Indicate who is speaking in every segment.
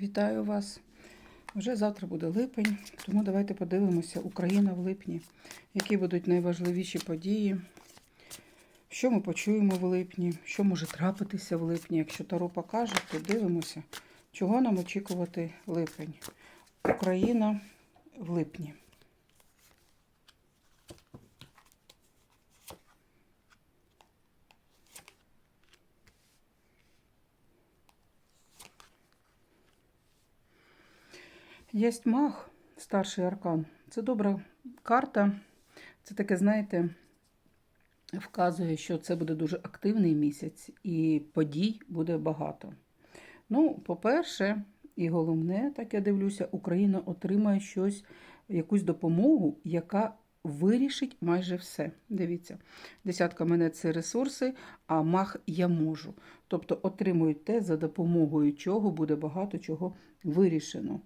Speaker 1: Вітаю вас. Вже завтра буде липень, тому давайте подивимося Україна в липні. Які будуть найважливіші події, що ми почуємо в липні, що може трапитися в липні. Якщо Таро покаже, то дивимося, чого нам очікувати липень. Україна в липні. Єсть маг, старший аркан. Це добра карта. Це таке, знаєте, вказує, що це буде дуже активний місяць і подій буде багато. Ну, по-перше, і головне, так я дивлюся, Україна отримає щось, якусь допомогу, яка вирішить майже все. Дивіться, десятка мене це ресурси, а маг я можу. Тобто отримують те, за допомогою чого буде багато чого вирішено.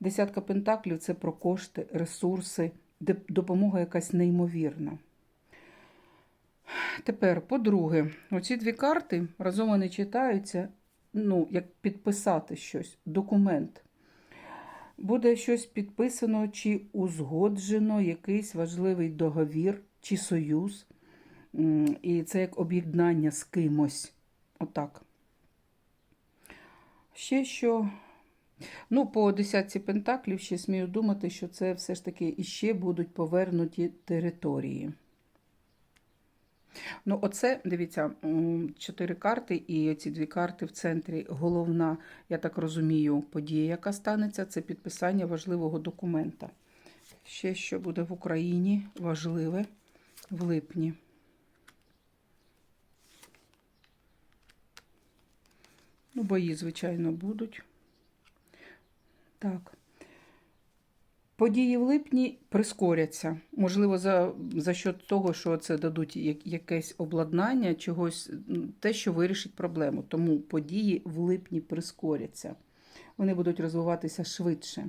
Speaker 1: Десятка пентаклів це про кошти, ресурси, допомога якась неймовірна. Тепер, по-друге, оці дві карти разом вони читаються, ну, як підписати щось, документ. Буде щось підписано чи узгоджено, якийсь важливий договір чи союз. І це як об'єднання з кимось. Отак. Ще що. Ну, по десятці пентаклів ще смію думати, що це все ж таки іще будуть повернуті території. Ну, оце, дивіться, чотири карти, і ці дві карти в центрі. Головна, я так розумію, подія, яка станеться, це підписання важливого документа. Ще що буде в Україні важливе в липні. Ну, бої, звичайно, будуть. Так. Події в липні прискоряться. Можливо, за за счет того, що це дадуть як- якесь обладнання, чогось, те, що вирішить проблему. Тому події в липні прискоряться. Вони будуть розвиватися швидше.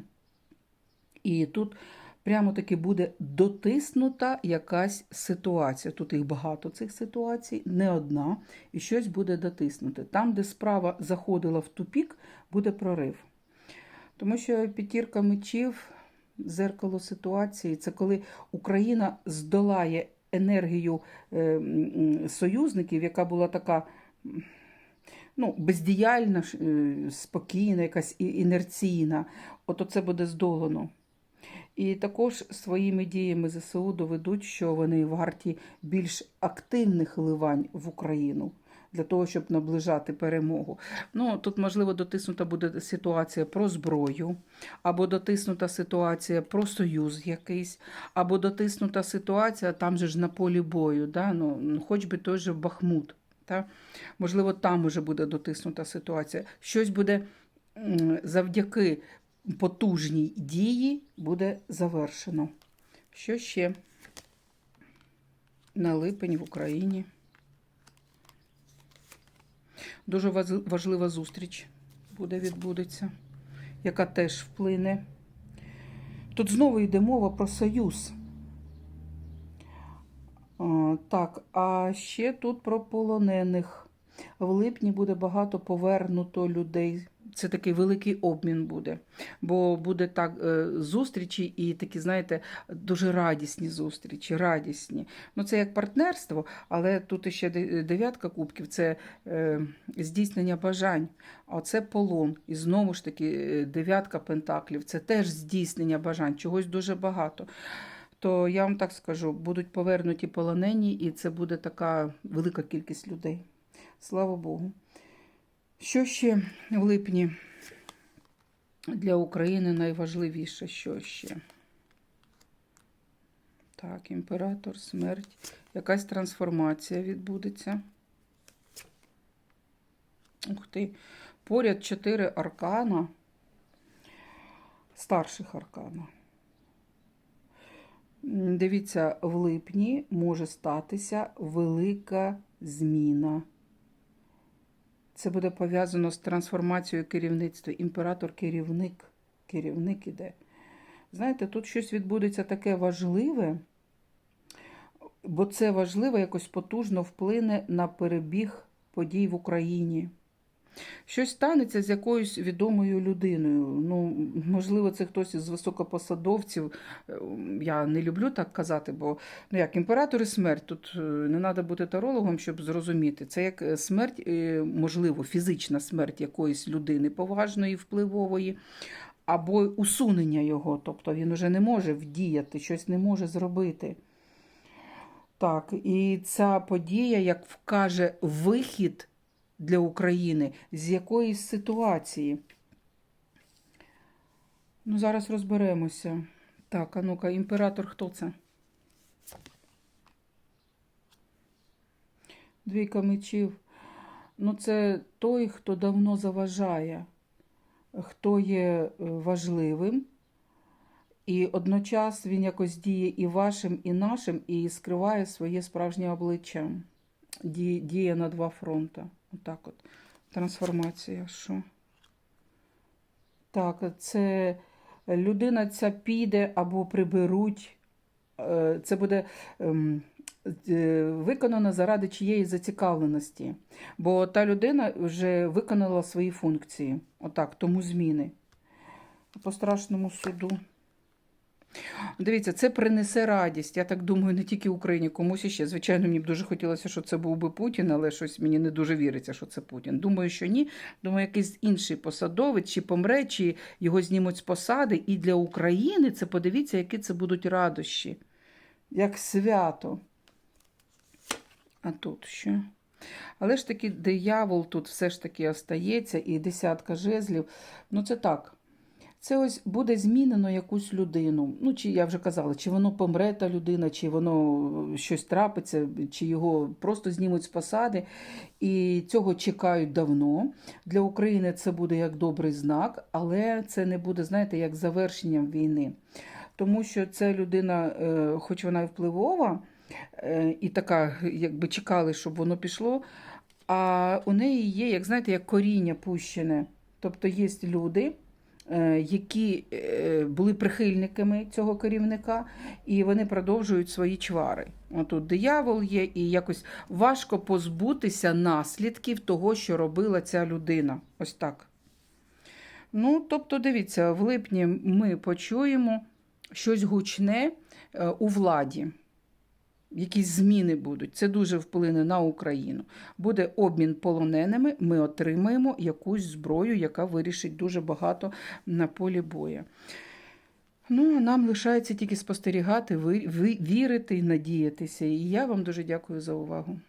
Speaker 1: І тут прямо таки буде дотиснута якась ситуація. Тут їх багато цих ситуацій, не одна, і щось буде дотиснуте. Там, де справа заходила в тупік, буде прорив. Тому що п'ятірка мечів, зеркало ситуації, це коли Україна здолає енергію е, союзників, яка була така ну, бездіяльна, е, спокійна, якась інерційна. От це буде здолано. І також своїми діями ЗСУ доведуть, що вони варті більш активних ливань в Україну для того, щоб наближати перемогу. Ну, тут, можливо, дотиснута буде ситуація про зброю, або дотиснута ситуація про союз якийсь, або дотиснута ситуація там же ж на полі бою, да? ну, хоч би той же Бахмут. Та? Можливо, там уже буде дотиснута ситуація. Щось буде завдяки потужній дії буде завершено. Що ще на липень в Україні? Дуже важлива зустріч буде відбудеться, яка теж вплине. Тут знову йде мова про союз. Так, а ще тут про полонених. В липні буде багато повернуто людей. Це такий великий обмін буде. Бо буде так е, зустрічі і такі, знаєте, дуже радісні зустрічі, радісні. Ну, це як партнерство, але тут ще дев'ятка кубків це е, здійснення бажань. А це полон. І знову ж таки, е, дев'ятка пентаклів це теж здійснення бажань, чогось дуже багато. То я вам так скажу, будуть повернуті полонені, і це буде така велика кількість людей. Слава Богу. Що ще в липні для України найважливіше? Що ще? Так, імператор, смерть. Якась трансформація відбудеться. Ух ти. Поряд чотири аркана, старших аркана. Дивіться, в липні може статися велика зміна. Це буде пов'язано з трансформацією керівництва. Імператор керівник. Керівник іде. Знаєте, тут щось відбудеться таке важливе, бо це важливо якось потужно вплине на перебіг подій в Україні. Щось станеться з якоюсь відомою людиною. Ну, можливо, це хтось із високопосадовців. Е, Я не люблю так казати, бо ну як імператор і смерть. Тут е, не треба бути тарологом, щоб зрозуміти. Це як е, смерть, можливо, фізична смерть якоїсь людини поважної, впливової, або усунення його. Тобто він уже не може вдіяти, щось не може зробити. Так, і ця подія, як вкаже вихід для України з якоїсь ситуації. Ну, зараз розберемося. Так, а ну-ка, імператор хто це? Двійка мечів. Ну, це той, хто давно заважає, хто є е, важливим. І одночас він якось діє і вашим, і нашим, і скриває своє справжнє обличчя. Діє, на два фронти. Отак от. Трансформація. Що? Так, це людина ця піде або приберуть. Е, Це буде ем, е, виконано заради чиєї зацікавленості. Бо та людина вже виконала свої функції. Отак, тому зміни. По страшному суду. Дивіться, це принесе радість. Я так думаю, не тільки Україні, комусь іще. Звичайно, мені б дуже хотілося, щоб це був би Путін, але щось мені не дуже віриться, що це Путін. Думаю, що ні. Думаю, якийсь інший посадовець, чи помре, чи його знімуть з посади. І для України це подивіться, які це будуть радощі. Як свято. А тут що? Але ж таки диявол тут все ж таки остається, і десятка жезлів. Ну, це так. Це ось буде змінено якусь людину. Ну, чи я вже казала, чи воно помре та людина, чи воно щось трапиться, чи його просто знімуть з посади. І цього чекають давно. Для України це буде як добрий знак, але це не буде, знаєте, як завершенням війни. Тому що ця людина, е, хоч вона і впливова, е, і така, якби чекали, щоб воно пішло, а у неї є, як знаєте, як коріння пущене. Тобто є люди. Е, Які е, були прихильниками цього керівника, і вони продовжують свої чвари. Отут диявол є, і якось важко позбутися наслідків того, що робила ця людина. Ось так. Ну, тобто, дивіться, в липні ми почуємо щось гучне е, у владі. Якісь зміни будуть. Це дуже вплине на Україну. Буде обмін полоненими, ми отримаємо якусь зброю, яка вирішить дуже багато на полі бою. Ну, а нам лишається тільки спостерігати, вірити і надіятися. І я вам дуже дякую за увагу.